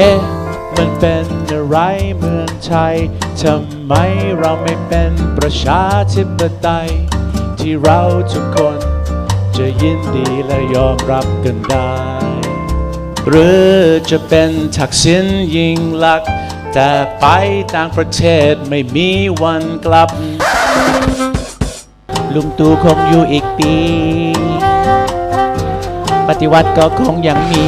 เอ๊ะมันเป็นอะไรเมืองไทยทำไมเราไม่เป็นประชาธิปไตย ที่เราทุกคนจะยินดีและยอมรับกันได้ หรือจะเป็นทักษิณยิงลัก แต่ไปต่างประเทศไม่มีวันกลับ ลุงตู่คงอยู่อีกปี ปฏิวัติก็คงยังมี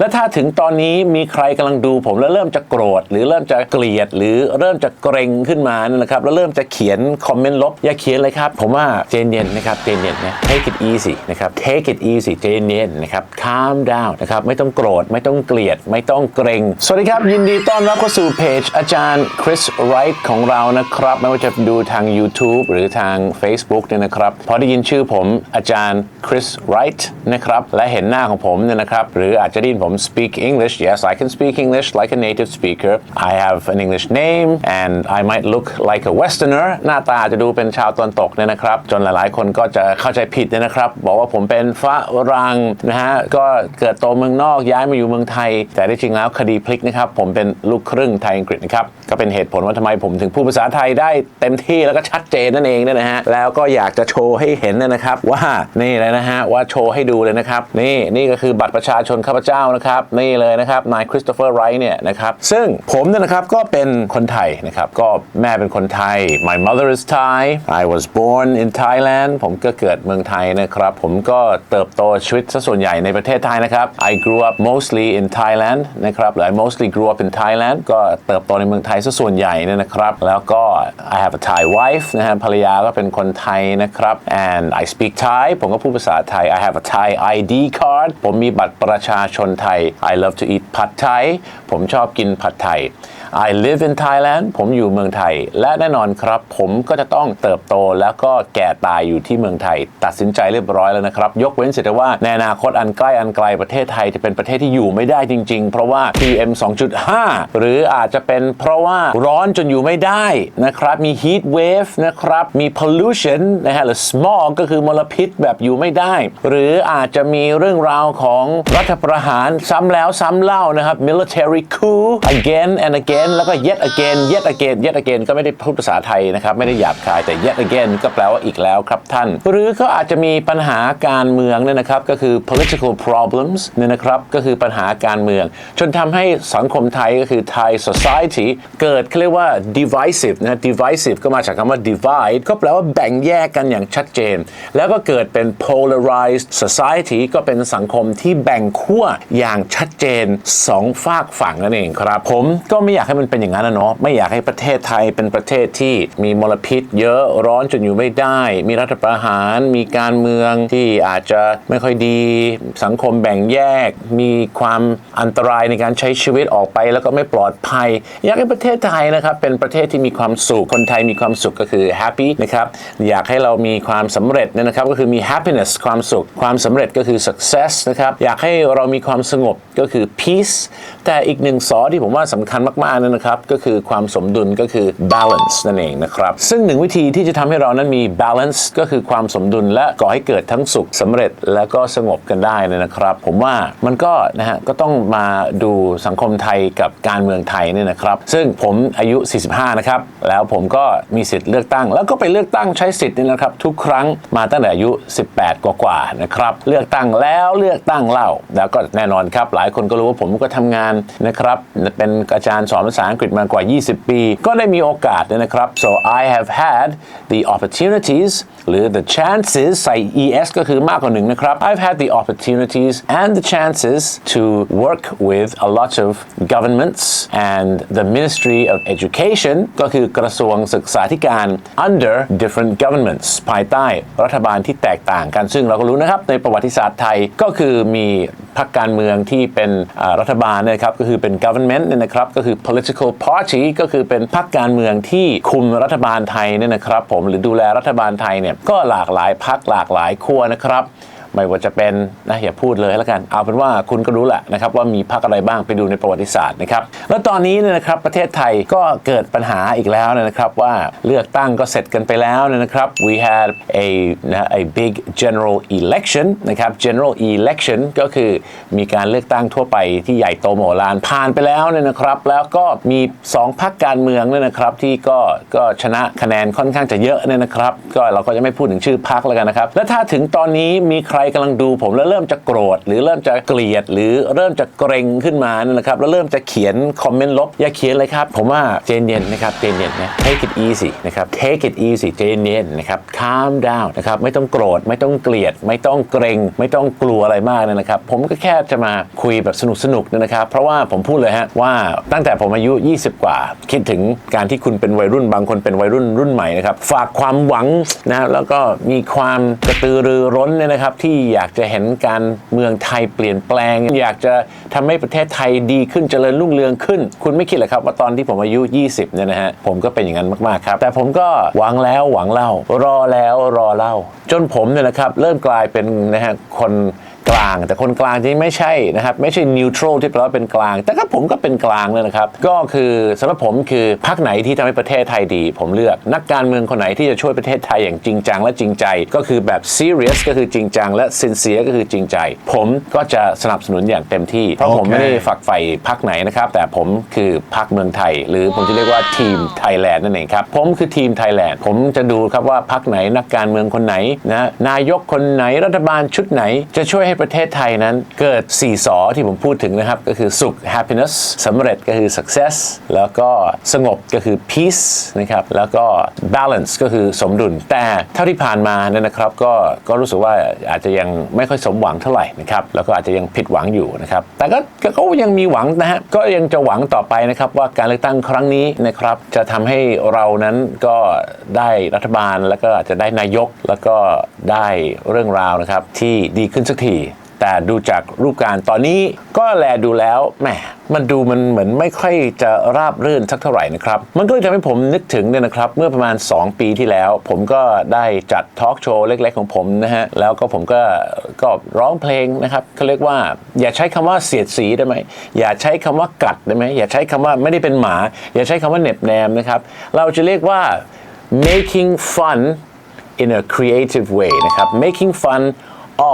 และถ้าถึงตอนนี้มีใครกำลังดูผมแล้วเริ่มจะโกรธ หรือเริ่มจะเกลียด หรือเริ่มจะเกรงขึ้นมาเนี่ยนะครับแล้วเริ่มจะเขียนคอมเมนต์ลบอย่าเขียนเลยครับผมว่าเจนเย็นนะครับเจนเย็นนะ take it easy นะครับ take it easy เจนเย็นนะครับ calm down นะครับไม่ต้องโกรธไม่ต้องเกลียด ไม่ต้องเกรงสวัสดีครับ ยินดีต้อนรับเข้าสู่เพจอาจารย์คริสไรท์ของเรานะครับ ไม่ว่าจะดูทาง YouTube หรือทาง Facebook เนี่ยนะครับพอได้ยินชื่อผมอาจารย์คริสไรท์นะครับและเห็นหน้าของผมเนี่ยนะครับหรืออาจจะได้ยินผม speak English yes I can speak English like a native speaker I have an English name and I might look like a Westerner หน้าตาจะดูเป็นชาวตะวันตกเนี่ยนะครับ จนหลายๆ คนก็จะเข้าใจผิดเนี่ยนะครับ บอกว่าผมเป็นฝรั่งนะฮะ ก็เกิดโตเมืองนอกย้ายมาอยู่เมืองไทย แต่ที่จริงแล้วคดีพลิกนะครับ ผมเป็นลูกครึ่งไทยอังกฤษนะครับ ก็เป็นเหตุผลว่าทำไมผมถึงพูดภาษาไทยได้เต็มที่แล้วก็ชัดเจนนั่นเองเนี่ยนะฮะ แล้วก็อยากจะโชว์ให้เห็นนะครับว่านี่เลยนะฮะว่าโชว์ให้ดูเลยนะครับ นี่นี่ก็คือบัตรประชาชนข้าพเจ้านะครับนี่เลยนะครับนายคริสโตเฟอร์ไรท์เนี่ยนะครับซึ่งผมเนี่ยนะครับก็เป็นคนไทยนะครับก็แม่เป็นคนไทย my mother is Thai I was born in Thailand ผมก็เกิดเมืองไทยนะครับผมก็เติบโตชีวิตซะส่วนใหญ่ในประเทศไทยนะครับ I grew up mostly in Thailand นะครับหรือ I mostly grew up in Thailand ก็เติบโตในเมืองไทยซะส่วนใหญ่เนี่ยนะครับแล้วก็ I have a Thai wife นะฮะภรรยาก็เป็นคนไทยนะครับ and I speak Thai ผมก็พูดภาษาไทย I have a Thai ID card ผมมีบัตรประชาชนไทย I love to eat ผัดไทย ผมชอบกินผัดไทย I live in Thailand ผมอยู่เมืองไทย และแน่นอนครับ ผมก็จะต้องเติบโตแล้วก็แก่ตายอยู่ที่เมืองไทย ตัดสินใจเรียบร้อยแล้วนะครับ ยกเว้นเสียแต่ว่าในอนาคตอันใกล้อันไกลประเทศไทยจะเป็นประเทศที่อยู่ไม่ได้จริง ๆ เพราะว่า PM 2.5 หรืออาจจะเป็นเพราะว่าร้อนจนอยู่ไม่ได้นะครับ มี heat wave นะครับ มี pollution นะฮะหรือ smog ก็คือมลพิษแบบอยู่ไม่ได้ หรืออาจจะมีเรื่องราวของรัฐประหารซ้ำแล้วซ้ำเล่านะครับ military coup again and again แล้วก็ yet again yet again yet again ก็ไม่ได้พูดภาษาไทยนะครับ ไม่ได้หยาบคายแต่ yet again ก็แปลว่าอีกแล้วครับท่าน หรือก็อาจจะมีปัญหาการเมืองเนี่ยนะครับ ก็คือ political problems เนี่ยนะครับก็คือปัญหาการเมือง จนทำให้สังคมไทยก็คือ Thai society เกิดเขาเรียกว่า divisive นะ divisive ก็มาจากคำว่า divide ก็แปลว่าแบ่งแยกกันอย่างชัดเจน แล้วก็เกิดเป็น polarized society ก็เป็นสังคมที่แบ่งขั้วอย่างชัดเจนสองฝากฝั่งนั่นเองครับ ผมก็ไม่อยากให้มันเป็นอย่างนั้นนะเนาะไม่อยากให้ประเทศไทยเป็นประเทศที่มีมลพิษ เยอะร้อนจนอยู่ไม่ได้ มีรัฐประหาร มีการเมืองที่อาจจะไม่ค่อยดี สังคมแบ่งแยก มีความอันตรายในการใช้ชีวิตออกไป แล้วก็ไม่ปลอดภัย อยากให้ประเทศไทยนะครับเป็นประเทศที่มีความสุขคนไทยมีความสุขก็คือ happy นะครับอยากให้เรามีความสำเร็จเนี่ยนะครับก็คือมี happiness ความสุข ความสำเร็จก็คือ success นะครับอยากให้เรามีความสงบก็คือ peace แต่อีกหนึ่งสอที่ผมว่าสำคัญมากๆนั่นนะครับ ก็คือความสมดุลก็คือ balance นั่นเองนะครับ ซึ่งหนึ่งวิธีที่จะทำให้เรานั้นมี balance ก็คือความสมดุลและก่อให้เกิดทั้งสุขสำเร็จและก็สงบกันได้นะครับ ผมว่ามันก็นะฮะก็ต้องมาดูสังคมไทยกับการเมืองไทยเนี่ยนะครับ ซึ่งผมอายุ 45 นะครับ แล้วผมก็มีสิทธิ์เลือกตั้ง แล้วก็ไปเลือกตั้งใช้สิทธิ์นี่นะครับ ทุกครั้งมาตั้งแต่อายุ 18 กว่าๆนะครับเลือกตั้งแล้วเลือกตั้งเล่าแล้วก็แน่นอนครับ หลายคนก็รู้ว่าผมก็ทำงานนะครับเป็นอาจารย์สอนภาษาอังกฤษมากว่า 20 ปี ก็ได้มีโอกาสเนี่ยนะครับ so I have had the opportunities หรือ the chances ใส่ es ก็คือมากกว่าหนึ่งนะครับ I've had the opportunities and the chances to work with a lot of governments and the Ministry of Education ก็คือกระทรวงศึกษาธิการ under different governments ภายใต้รัฐบาลที่แตกต่างกัน ซึ่งเราก็รู้นะครับ ในประวัติศาสตร์ไทยก็คือมีพรรคการเมืองที่เป็นรัฐบาลนยนะครับ ก็คือเป็น government เนี่ยนะครับ ก็คือ political party ก็คือเป็นพรรคการเมืองที่คุมรัฐบาลไทยเนี่ยนะครับผมหรือดูแลรัฐบาลไทยเนี่ยก็หลากหลายพรรคหลากหลายขั้วนะครับ ไม่ว่าจะเป็นนะอย่าพูดเลยแล้วกันเอาเป็นว่าคุณก็รู้แหละนะครับว่ามีพรรคอะไรบ้างไปดูในประวัติศาสตร์นะครับแล้วตอนนี้เนี่ยนะครับประเทศไทยก็เกิดปัญหาอีกแล้วนะครับว่าเลือกตั้งก็เสร็จกันไปแล้วนะครับ we had a นะ a big general election นะครับ general election ก็คือมีการเลือกตั้งทั่วไปที่ใหญ่โตโมโหลานผ่านไปแล้วเนี่ยนะครับ แล้วก็มี 2พรรคการเมืองเนี่ยนะครับที่ก็ก็ชนะคะแนนค่อนข้างจะเยอะเนี่ยนะครับ ก็เราก็จะไม่พูดถึงชื่อพรรคแล้วกันนะครับ และถ้าถึงตอนนี้มีใครกำลังดูผมแล้วเริ่มจะโกรธ หรือเริ่มจะเกลียด หรือเริ่มจะเกรงขึ้นมานะครับแล้วเริ่มจะเขียนคอมเมนต์ลบอย่าเขียนเลยครับ ผมว่าเจนเย็นนะครับเจนเย็นนะ take it easy นะครับ take it easy เจนเย็นนะครับ calm down นะครับไม่ต้องโกรธไม่ต้องเกลียด ไม่ต้องเกรง ไม่ต้องกลัวอะไรมากนะครับ ผมก็แค่จะมาคุยแบบสนุกสนุกนะครับ เพราะว่าผมพูดเลยฮะว่าตั้งแต่ผมอายุ 20 กว่า คิดถึงการที่คุณเป็นวัยรุ่นบางคนเป็นวัยรุ่นรุ่นใหม่นะครับฝากความหวังนะแล้วก็มีความกระตือรือร้นเนี่ยนะครับที่อยากจะเห็นการเมืองไทยเปลี่ยนแปลง อยากจะทำให้ประเทศไทยดีขึ้นเจริญรุ่งเรืองขึ้น คุณไม่คิดเหรอครับว่าตอนที่ผมอายุ 20 เนี่ยนะฮะผมก็เป็นอย่างนั้นมากๆครับ แต่ผมก็หวังแล้วหวังเล่ารอแล้วรอเล่า จนผมเนี่ยนะครับเริ่มกลายเป็นนะฮะคน กลาง แต่คนกลางที่ไม่ใช่นะครับ ไม่ใช่นิวทรัลที่แปลว่าเป็นกลาง แต่ก็ผมก็เป็นกลางเลยนะครับ ก็คือสำหรับผมคือพรรคไหนที่ทำให้ประเทศไทยดี ผมเลือกนักการเมืองคนไหนที่จะช่วยประเทศไทยอย่างจริงจังและจริงใจ ก็คือแบบ serious ก็คือจริงจังและ sincere ก็คือจริงใจ ผมก็จะสนับสนุนอย่างเต็มที่ เพราะผมไม่ได้ฝักใฝ่พรรคไหนนะครับ แต่ผมคือพรรคเมืองไทย หรือผมจะเรียกว่าทีมไทยแลนด์นั่นเองครับผมคือทีมไทยแลนด์ผมจะดูครับว่าพรรคไหนนักการเมืองคนไหนนะนายกคนไหนรัฐบาลชุดไหนจะช่วยให้ประเทศไทยนั้นเกิด4สอที่ผมพูดถึงนะครับ ก็คือสุข happiness สำเร็จก็คือ success แล้วก็สงบก็คือ peace นะครับ แล้วก็ balance ก็คือสมดุล แต่เท่าที่ผ่านมาเนี่ยนะครับก็ก็รู้สึกว่าอาจจะยังไม่ค่อยสมหวังเท่าไหร่นะครับ แล้วก็อาจจะยังผิดหวังอยู่นะครับ แต่ก็ก็ยังมีหวังนะฮะ ก็ยังจะหวังต่อไปนะครับว่าการเลือกตั้งครั้งนี้นะครับจะทำให้เรานั้นก็ได้รัฐบาลแล้วก็อาจจะได้นายกแล้วก็ได้เรื่องราวนะครับที่ดีขึ้นสักที ดูจากรูปการตอนนี้ก็แลดูแล้วแหมมันดูมันเหมือนไม่ค่อยจะราบรื่นสักเท่าไหร่นะครับ มันก็เลยทำให้ผมนึกถึงเนี่ยนะครับ เมื่อประมาณ 2 ปีที่แล้ว ผมก็ได้จัดทอล์กโชว์เล็ก ๆ ของผมนะฮะ แล้วก็ผมก็ก็ร้องเพลงนะครับเขาเรียกว่า อย่าใช้คำว่าเสียดสีได้ไหม อย่าใช้คำว่ากัดได้ไหม อย่าใช้คำว่าไม่ได้เป็นหมา อย่าใช้คำว่าเหน็บแนมนะครับ เราจะเรียกว่า making fun in a creative way นะครับ making fun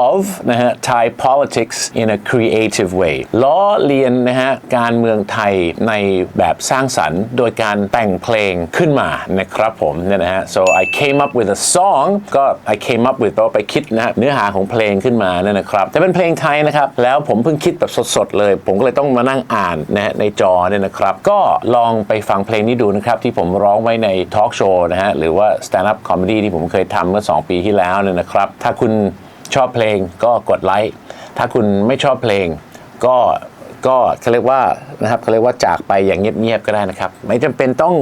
of นะฮะ Thai politics in a creative way ล้อเลียนนะฮะการเมืองไทยในแบบสร้างสรรค์ โดยการแต่งเพลงขึ้นมานะครับผมเนี่ยนะฮะ so I came up with a song ก็ I came up with แปลว่าไปคิดนะฮะเนื้อหาของเพลงขึ้นมาเนี่ยนะครับแต่เป็นเพลงไทยนะครับ แล้วผมเพิ่งคิดแบบสดๆเลย ผมก็เลยต้องมานั่งอ่านนะฮะในจอเนี่ยนะครับ ก็ลองไปฟังเพลงนี้ดูนะครับ ที่ผมร้องไว้ในทอล์กโชว์นะฮะหรือว่า stand up comedy ที่ผมเคยทำเมื่อ 2 ปีที่แล้วเนี่ยนะครับ ถ้าคุณ ชอบเพลงก็กดไลค์ถ้าคุณไม่ชอบเพลง ก็ก็เขาเรียกว่านะครับเขาเรียกว่าจากไปอย่างเงียบๆก็ได้นะครับ ไม่จำเป็นต้อง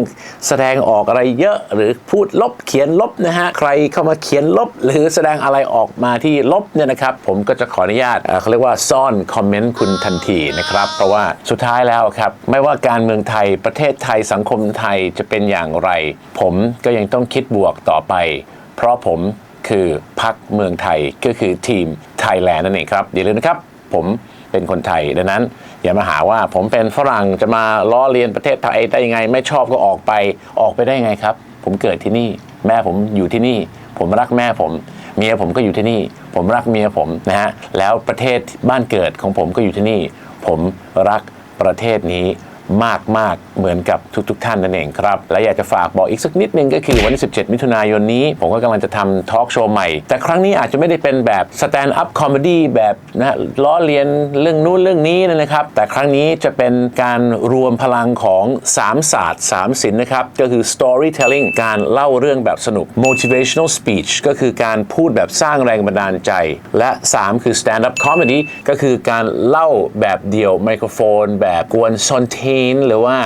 แสดงออกอะไรเยอะหรือพูดลบเขียนลบนะฮะใครเข้ามาเขียนลบ หรือแสดงอะไรออกมาที่ลบเนี่ยนะครับ ผมก็จะขออนุญาตเอ่อเขาเรียกว่าซ่อนคอมเมนต์คุณทันทีนะครับ เพราะว่าสุดท้ายแล้วครับ ไม่ว่าการเมืองไทยประเทศไทยสังคมไทยจะเป็นอย่างไร ผมก็ยังต้องคิดบวกต่อไป เพราะผม คือพักเมืองไทยก็คือทีมไทยแลนด์นั่นเองครับอย่าลืมนะครับ ผมเป็นคนไทยดังนั้น อย่ามาหาว่าผมเป็นฝรั่งจะมาล้อเลียนประเทศไทยได้ยังไง ไม่ชอบก็ออกไปออกไปได้ยังไงครับ ผมเกิดที่นี่ แม่ผมอยู่ที่นี่ ผมรักแม่ผม เมียผมก็อยู่ที่นี่ ผมรักเมียผมนะฮะแล้วประเทศบ้านเกิดของผมก็อยู่ที่นี่ ผมรักประเทศนี้ มากมาก ๆ เหมือนกับทุก ๆทท่านนั่นเองครับ และอยากจะฝากบอกอีกสักนิดนึงก็คือวันที่ 17 มิถุนายนนี้ ผมก็กำลังจะทำทอล์กโชว์ใหม่ แต่ครั้งนี้อาจจะไม่ได้เป็นแบบสแตนด์อัพคอมเมดี้แบบนะฮะล้อเลียนเรื่องนู้นเรื่องนี้นะครับ แต่ครั้งนี้จะเป็นการรวมพลังของ3ศาสตร์3ศิลป์นะครับ ก็คือ storytelling การเล่าเรื่องแบบสนุก motivational speech ก็คือการพูดแบบสร้างแรงบันดาลใจ และ 3 คือ stand up comedy ก็คือการเล่าแบบเดี่ยวไมโครโฟน แบบกวนซอนเท mean หรือว่า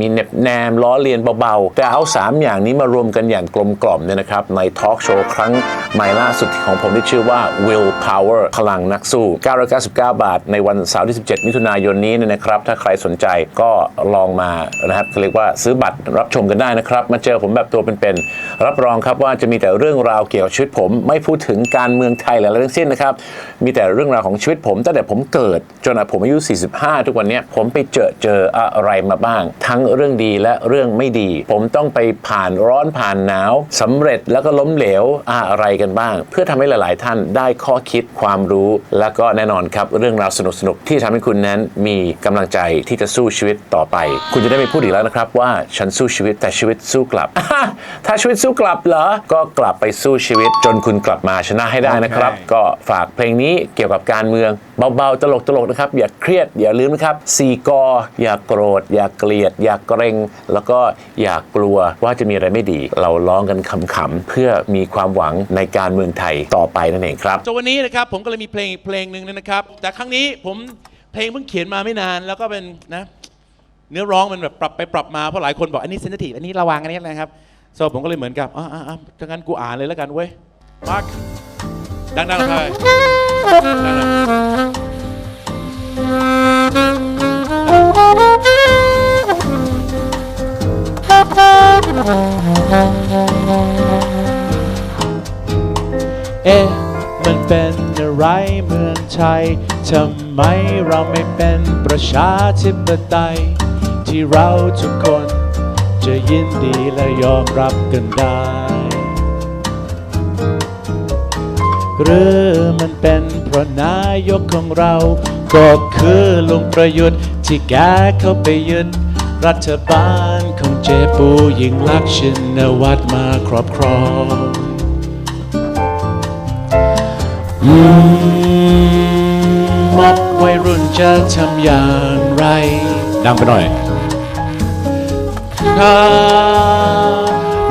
มีเน็บแนมล้อเลียนเบาๆ แต่เอา 3 อย่างนี้มารวมกันอย่างกลมกล่อมเนี่ยนะครับ ในทอล์กโชว์ครั้งใหม่ล่าสุดของผมที่ชื่อว่า will power พลังนักสู้ 999 บาท ในวันเสาร์ที่ 17 มิถุนายนนี้นะครับ ถ้าใครสนใจก็ลองมานะครับเรียกว่าซื้อบัตรรับชมกันได้นะครับ มาเจอผมแบบตัวเป็นๆ รับรองครับว่าจะมีแต่เรื่องราวเกี่ยวกับชีวิตผม ไม่พูดถึงการเมืองไทยหรืออะไรทั้งสิ้นนะครับ มีแต่เรื่องราวของชีวิตผมตั้งแต่ผมเกิดจนผมอายุ 45 ทุกวันนี้ผมไปเจอเจออะไรมาบ้าง ทั้งเรื่องดีและเรื่องไม่ดี ผมต้องไปผ่านร้อนผ่านหนาวสำเร็จแล้วก็ล้มเหลวอะไรกันบ้าง เพื่อทำให้หลาย ๆ ท่านได้ข้อคิดความรู้ แล้วก็แน่นอนครับเรื่องราวสนุก ๆ ที่ทำให้คุณนั้นมีกำลังใจที่จะสู้ชีวิตต่อไป คุณจะได้ไม่พูดอีกแล้วนะครับว่าฉันสู้ชีวิตแต่ชีวิตสู้กลับ ถ้าชีวิตสู้กลับเหรอ ก็กลับไปสู้ชีวิต จนคุณกลับมาชนะให้ได้นะครับโอเคก็ฝากเพลงนี้เกี่ยวกับการเมือง เบา ๆ ตลก ๆ นะครับ อย่าเครียดอย่าลืมนะครับสี่กออย่าโกรธ อย่าเกลียด อย่าเกรง แล้วก็อย่ากลัวว่าจะมีอะไรไม่ดี เราร้องกันขำๆเพื่อมีความหวังในการเมืองไทยต่อไปนั่นเองครับจนวันนี้นะครับผมก็เลยมีเพลงอีกเพลงหนึ่งนะครับ แต่ครั้งนี้ผมเพลงเพิ่งเขียนมาไม่นานแล้วก็เป็นนะเนื้อร้องมันแบบปรับไปปรับมาเพราะหลายคนบอกอันนี้เซนซิทีฟอันนี้ระวังอันนี้อะไรครับโซผมก็เลยเหมือนกับอ่าอ่าอ่าถ้างั้นกูอ่านเลยแล้วกันเว้ยมาร์คดังๆเลยดังๆ เอ๊ะมันเป็นอะไรเมืองไทยทำไมเราไม่เป็นประชาธิปไตย ที่เราทุกคนจะยินดีและยอมรับกันได้ หรือมันเป็นเพราะนายกของเรา ก็คือลุงประยุทธ์ที่แกเข้าไปยึดรัฐบาลของเจปูยิ่งลักษณ์ชินวัตรมาครอบครองมม็อบวัยรุ่นจะทำอย่างไรดังไปหน่อยถ้า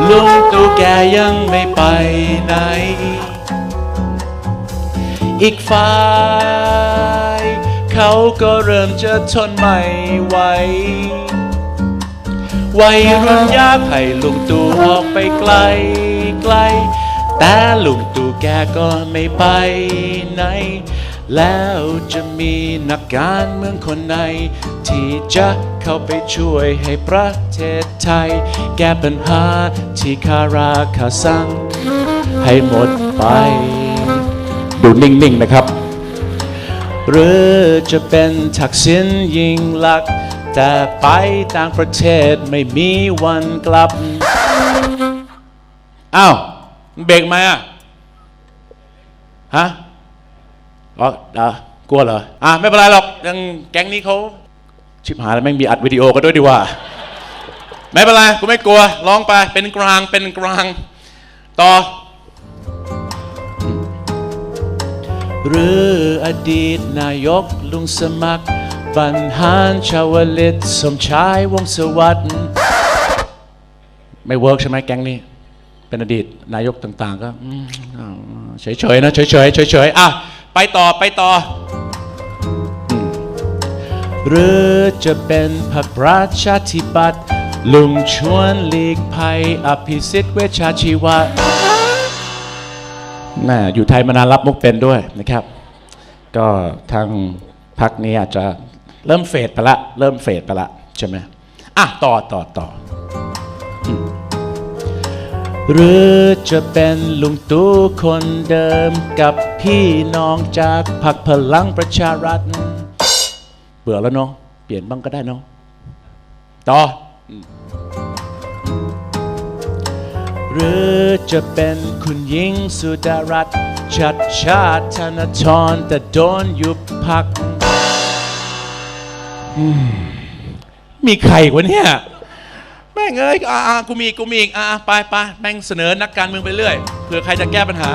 ลุงตู่แกยังไม่ไปไหน อีกฝ่าย เขาก็เริ่มจะทนไม่ไหววัยรุ่นยากให้ลุงตู่ออกไปไกลไกล แต่ลุงตู่แกก็ไม่ไปไหน แล้วจะมีนักการเมืองคนไหน ที่จะเข้าไปช่วยให้ประเทศไทย แก้ปัญหาที่คาราคาซังให้หมดไป ดูนิ่งๆนะครับ หรือจะเป็นทักษิณยิงลักษณ์แต่ไปต่างประเทศไม่มีวันกลับ อ้าวเบรกไหมอะ ฮะอ๋ออะกลัวเหรอ อะ ไม่เป็นไรหรอกยังแก๊งนี้เขาชิบหายแล้วแม่งมีอัดวิดีโอกันด้วยดีว่า ไม่เป็นไร กูไม่กลัว ร้องไปเป็นกลางเป็นกลาง ต่อ หรืออดีตนายกลุงสมัคร บรรหารชาวลิตสมชายวงสวัสดิ์ไม่เวิร์กใช่ไหมแก๊งนี้ เป็นอดีตนายกต่างๆ ก็เฉยๆนะเฉยๆเฉยๆอะไปต่อไปต่อ หรือจะเป็นพรรคประชาธิปัตย์ลุงชวนหลีกภัยอภิสิทธิ์เวชชาชีวะ แม่อยู่ไทยมานานรับมุกเป็นด้วยนะครับ ก็ทางพักนี้อาจจะเริ่มเฟดไปละ เริ่มเฟดไปละใช่ไหมอะ ต่อต่อต่อหรือจะเป็นลุงตู่คนเดิมกับพี่น้องจากพรรคพลังประชารัฐ เบื่อแล้วเนาะเปลี่ยนบ้างก็ได้เนาะต่อ หรือจะเป็นคุณหญิงสุดารัตน์ชัดชาติธนทรแต่โดนยุบพัก มีใครวะเนี่ย แม่งเอ้ยอ่าอ่ากูมีอีกกูมีอีกอ่าไปไปแม่งเสนอนักการเมืองไปเรื่อยเผื่อใครจะแก้ปัญหา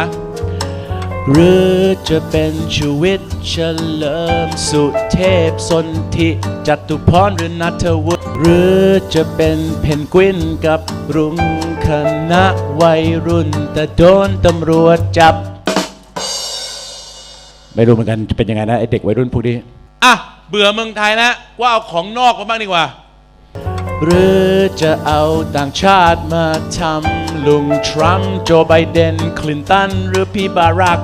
หรือจะเป็นชีวิตเฉลิมสุเทพสนธิจตุพรหรือนัทวุฒิหรือจะเป็นเพนกวินกับรุงคณะวัยรุ่น แต่โดนตำรวจจับ ไม่รู้เหมือนกันจะเป็นยังไงนะไอเด็กวัยรุ่นพวกนี้ อะ เบื่อเมืองไทยแล้วว่าเอาของนอกมาบ้างดีกว่า หรือจะเอาต่างชาติมาทำลุงทรัมป์โจไบเดนคลินตันหรือพี่บารัก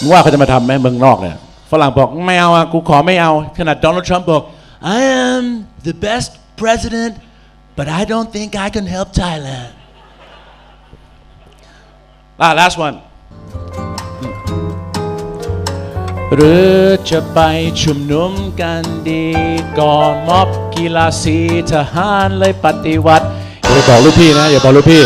มึงว่าเขาจะมาทำไหมเมืองนอกเนี่ยฝรั่งบอกไม่เอาอะกูขอไม่เอา ขนาดโดนัลด์ทรัมป์บอก I am the best president but I don't think I can help Thailand อะ last one หรือจะไปชุมนุมกันดีก่อม็อบกีฬาสีทหารเลยปฏิวัติอย่าบอกลูกพี่นะอย่าบอกลูกพี่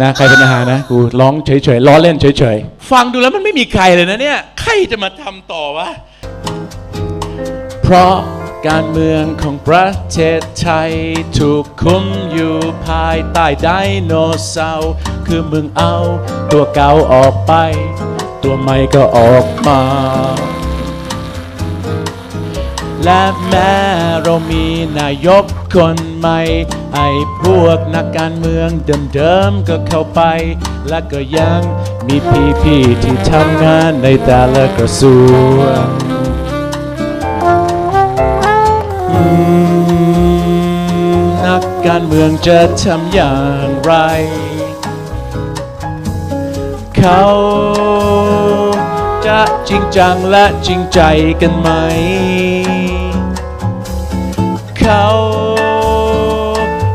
นะใครเป็นทหารนะกูร้องเฉยๆล้อเล่นเฉยฟังดูแล้วมันไม่มีใครเลยนะเนี่ยใครจะมาทำต่อวะๆเพราะการเมืองของประเทศไทย ถูกคุมอยู่ภายใต้ไดโนเสาร์คือมึงเอาตัวเก่าออกไป ตัวใหม่ก็ออกมา และแม้เรามีนายกคนใหม่ ไอ้พวกนักการเมืองเดิมๆก็เข้าไป และก็ยังมีพี่ๆที่ทำงานในแต่ละกระทรวงอืมนักการเมืองจะทำอย่างไร เขา จะจริงจังและจริงใจกันไหม เขา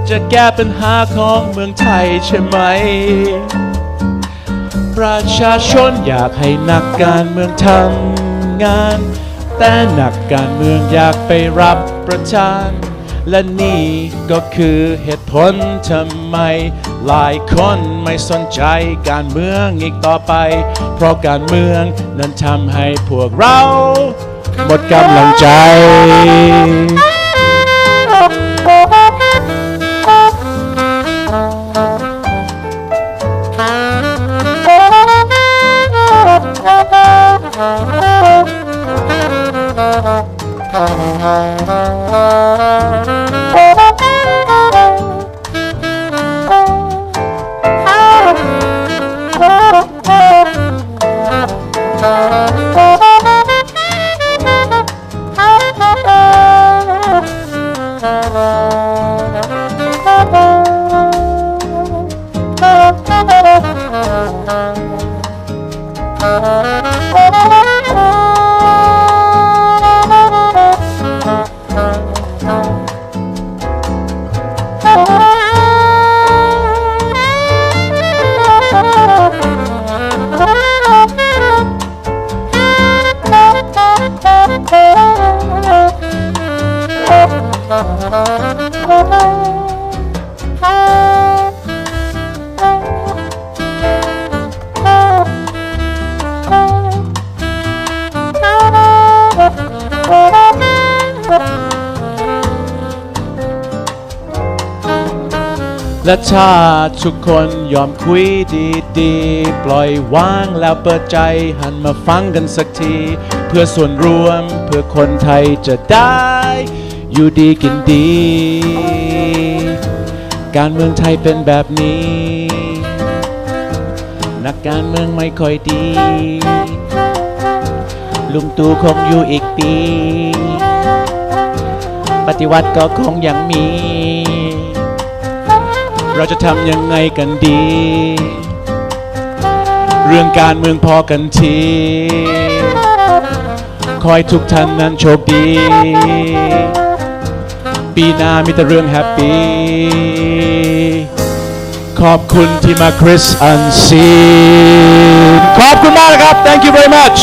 จะแก้ปัญหาของเมืองไทยใช่ไหม ประชาชนอยากให้นักการเมืองทำงาน แต่นักการเมืองอยากไปรับประทาน และนี่ก็คือเหตุผลทำไม หลายคนไม่สนใจการเมืองอีกต่อไป เพราะการเมืองนั้นทำให้พวกเรา หมดกำลังใจ และถ้าทุกคนยอมคุยดีๆ ปล่อยวางแล้วเปิดใจหันมาฟังกันสักที เพื่อส่วนรวมเพื่อคนไทยจะได้ อยู่ดีกินดี การเมืองไทยเป็นแบบนี้ นักการเมืองไม่ค่อยดี ลุงตู่คงอยู่อีกปี ปฏิวัติก็คงยังมี เราจะทำยังไงกันดี เรื่องการเมืองพอกันทีคอยทุกท่านนั้นโชคดี ปีหน้ามีแต่เรื่องแฮปปี้ขอบคุณที่มาคริสอันซีขอบคุณมากนะครับ thank you very much